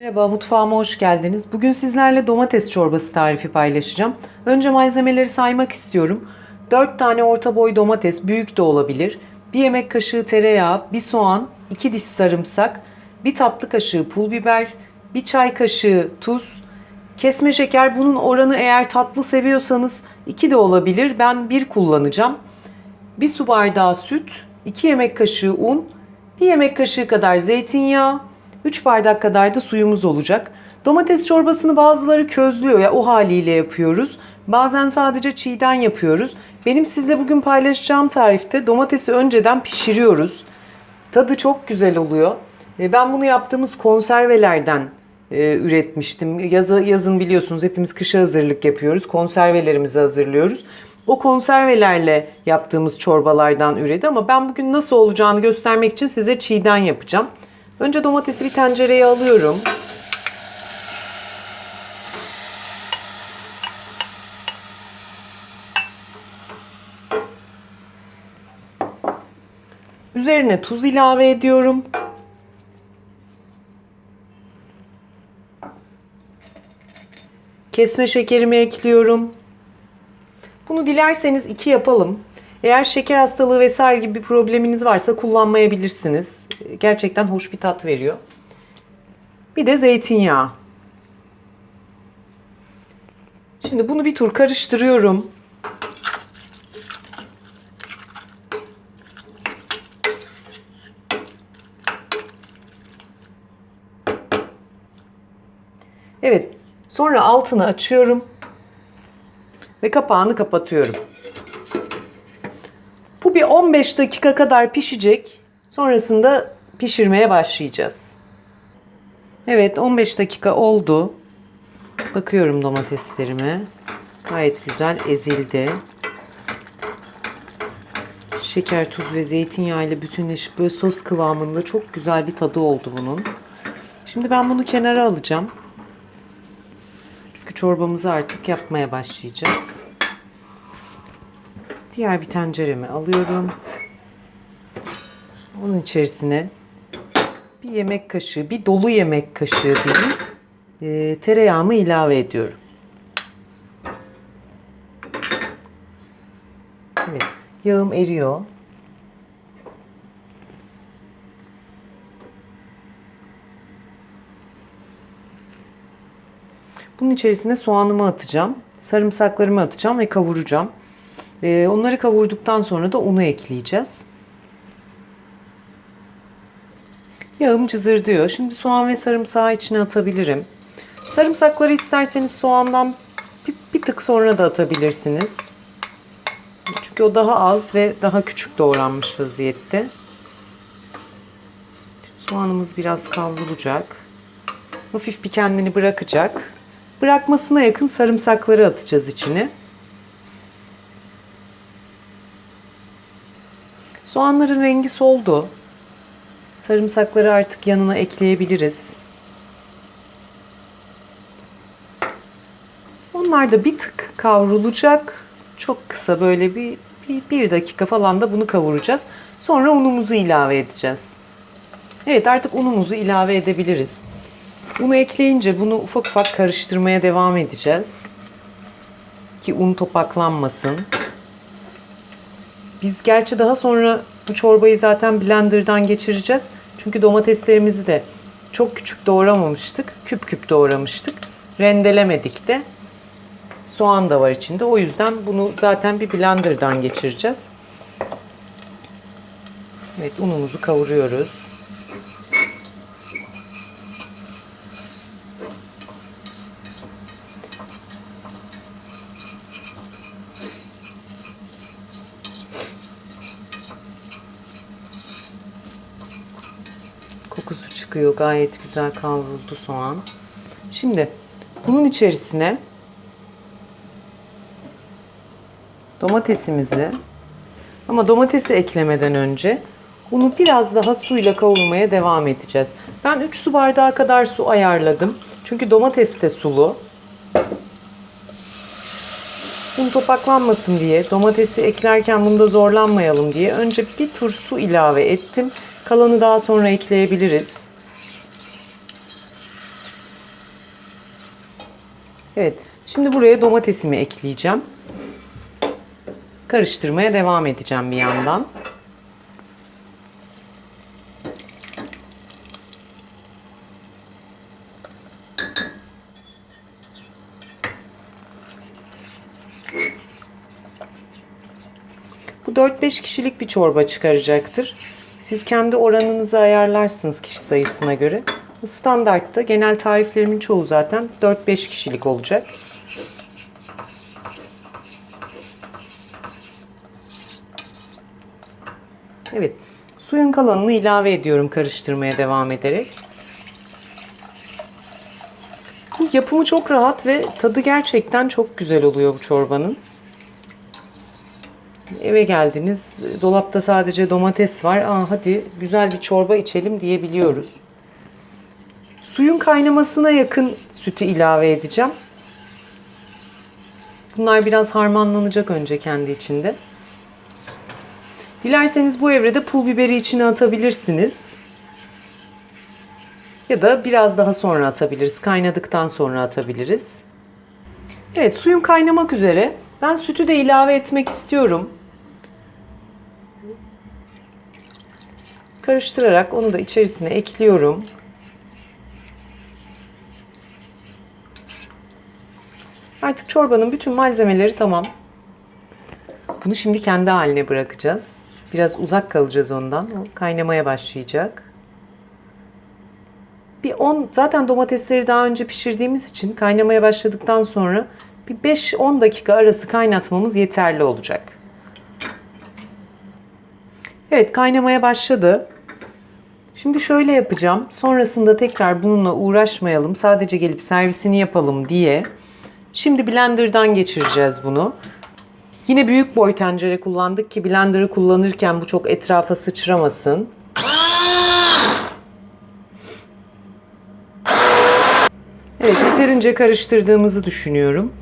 Merhaba, mutfağıma hoş geldiniz. Bugün sizlerle domates çorbası tarifi paylaşacağım. Önce malzemeleri saymak istiyorum. 4 tane orta boy domates, büyük de olabilir. 1 yemek kaşığı tereyağı, 1 soğan, 2 diş sarımsak, 1 tatlı kaşığı pul biber, 1 çay kaşığı tuz, kesme şeker. Bunun oranı eğer tatlı seviyorsanız 2 de olabilir. Ben 1 kullanacağım. 1 su bardağı süt, 2 yemek kaşığı un, 1 yemek kaşığı kadar zeytinyağı, 3 bardak kadar da suyumuz olacak. Domates çorbasını bazıları közlüyor ya o haliyle yapıyoruz. Bazen sadece çiğden yapıyoruz. Benim size bugün paylaşacağım tarifte domatesi önceden pişiriyoruz. Tadı çok güzel oluyor. E, Ben bunu yaptığımız konservelerden e, üretmiştim. Yazı, yazın biliyorsunuz hepimiz kışa hazırlık yapıyoruz. Konservelerimizi hazırlıyoruz. O konservelerle yaptığımız çorbalardan üredi ama ben bugün nasıl olacağını göstermek için size çiğden yapacağım. Önce domatesi bir tencereye alıyorum. Üzerine tuz ilave ediyorum. Kesme şekerimi ekliyorum. Bunu dilerseniz iki yapalım. Eğer şeker hastalığı vesaire gibi bir probleminiz varsa kullanmayabilirsiniz. Gerçekten hoş bir tat veriyor. Bir de zeytinyağı. Şimdi bunu bir tur karıştırıyorum. Evet. Sonra altını açıyorum ve kapağını kapatıyorum. Bu bir 15 dakika kadar pişecek. Sonrasında pişirmeye başlayacağız. Evet 15 dakika oldu. Bakıyorum domateslerime. Gayet güzel ezildi. Şeker, tuz ve zeytinyağı ile bütünleşip böyle sos kıvamında çok güzel bir tadı oldu bunun. Şimdi ben bunu kenara alacağım. Çünkü çorbamızı artık yapmaya başlayacağız. Diğer bir tenceremi alıyorum. Onun içerisine bir yemek kaşığı, bir dolu yemek kaşığı diyeyim, e, tereyağımı ilave ediyorum. Evet, yağım eriyor. Bunun içerisine soğanımı atacağım. Sarımsaklarımı atacağım ve kavuracağım. Ee, onları kavurduktan sonra da unu ekleyeceğiz. Yağım cızırdıyor. Şimdi soğan ve sarımsağı içine atabilirim. Sarımsakları isterseniz soğandan bir, bir tık sonra da atabilirsiniz. Çünkü o daha az ve daha küçük doğranmış vaziyette. Soğanımız biraz kavrulacak. Hafif bir kendini bırakacak. Bırakmasına yakın sarımsakları atacağız içine. Soğanların rengi soldu. Sarımsakları artık yanına ekleyebiliriz. Onlar da bir tık kavrulacak. Çok kısa böyle bir, bir, bir dakika falan da bunu kavuracağız. Sonra unumuzu ilave edeceğiz. Evet artık unumuzu ilave edebiliriz. Unu ekleyince bunu ufak ufak karıştırmaya devam edeceğiz. Ki un topaklanmasın. Biz gerçi daha sonra bu çorbayı zaten blenderdan geçireceğiz. Çünkü domateslerimizi de çok küçük doğramamıştık. Küp küp doğramıştık. Rendelemedik de. Soğan da var içinde. O yüzden bunu zaten bir blenderdan geçireceğiz. Evet unumuzu kavuruyoruz. Kokusu çıkıyor. Gayet güzel kavruldu soğan. Şimdi bunun içerisine domatesimizi ama domatesi eklemeden önce bunu biraz daha suyla kavurmaya devam edeceğiz. Ben 3 su bardağı kadar su ayarladım. Çünkü domates de sulu. Un topaklanmasın diye, domatesi eklerken bunda zorlanmayalım diye önce bir tur su ilave ettim. Kalanı daha sonra ekleyebiliriz. Evet. Şimdi buraya domatesimi ekleyeceğim. Karıştırmaya devam edeceğim bir yandan. Bu 4-5 kişilik bir çorba çıkaracaktır. Siz kendi oranınızı ayarlarsınız kişi sayısına göre. Standartta genel tariflerimin çoğu zaten 4-5 kişilik olacak. Evet. Suyun kalanını ilave ediyorum karıştırmaya devam ederek. Yapımı çok rahat ve tadı gerçekten çok güzel oluyor bu çorbanın. Eve geldiniz, dolapta sadece domates var. Aa, hadi güzel bir çorba içelim diyebiliyoruz. Suyun kaynamasına yakın sütü ilave edeceğim. Bunlar biraz harmanlanacak önce kendi içinde. Dilerseniz bu evrede pul biberi içine atabilirsiniz. Ya da biraz daha sonra atabiliriz. Kaynadıktan sonra atabiliriz. Evet suyum kaynamak üzere. Ben sütü de ilave etmek istiyorum. Karıştırarak onu da içerisine ekliyorum. Artık çorbanın bütün malzemeleri tamam. Bunu şimdi kendi haline bırakacağız. Biraz uzak kalacağız ondan. O kaynamaya başlayacak. Bir 10 zaten domatesleri daha önce pişirdiğimiz için kaynamaya başladıktan sonra bir 5-10 dakika arası kaynatmamız yeterli olacak. Evet kaynamaya başladı. Şimdi şöyle yapacağım. Sonrasında tekrar bununla uğraşmayalım. Sadece gelip servisini yapalım diye. Şimdi blenderdan geçireceğiz bunu. Yine büyük boy tencere kullandık ki blenderı kullanırken bu çok etrafa sıçramasın. Evet yeterince karıştırdığımızı düşünüyorum.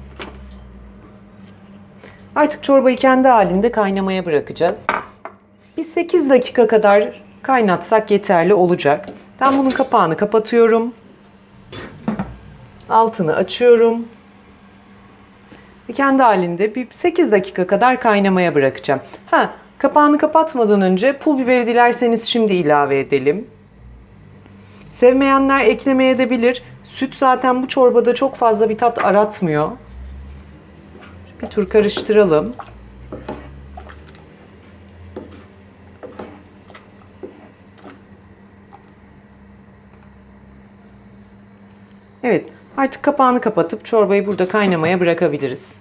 Artık çorbayı kendi halinde kaynamaya bırakacağız. Bir 8 dakika kadar kaynatsak yeterli olacak. Ben bunun kapağını kapatıyorum. Altını açıyorum. Ve kendi halinde bir 8 dakika kadar kaynamaya bırakacağım. Ha, kapağını kapatmadan önce pul biberi dilerseniz şimdi ilave edelim. Sevmeyenler eklemeye edebilir. Süt zaten bu çorbada çok fazla bir tat aratmıyor. Bir tur karıştıralım. Evet, artık kapağını kapatıp çorbayı burada kaynamaya bırakabiliriz.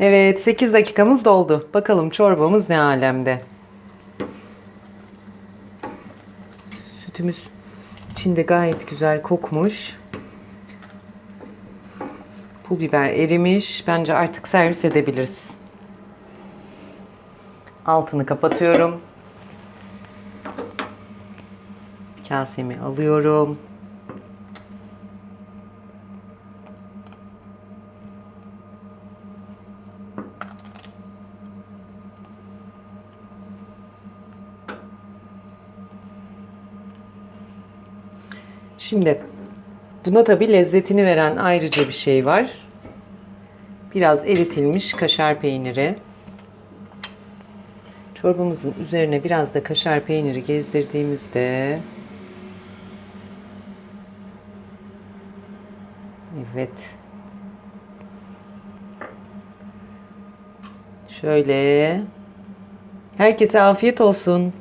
Evet, 8 dakikamız doldu. Bakalım çorbamız ne alemde. Sütümüz içinde gayet güzel kokmuş. Pul biber erimiş. Bence artık servis edebiliriz. Altını kapatıyorum. Kasemi alıyorum. Şimdi buna tabi lezzetini veren ayrıca bir şey var. Biraz eritilmiş kaşar peyniri. Çorbamızın üzerine biraz da kaşar peyniri gezdirdiğimizde Evet. Şöyle. Herkese afiyet olsun.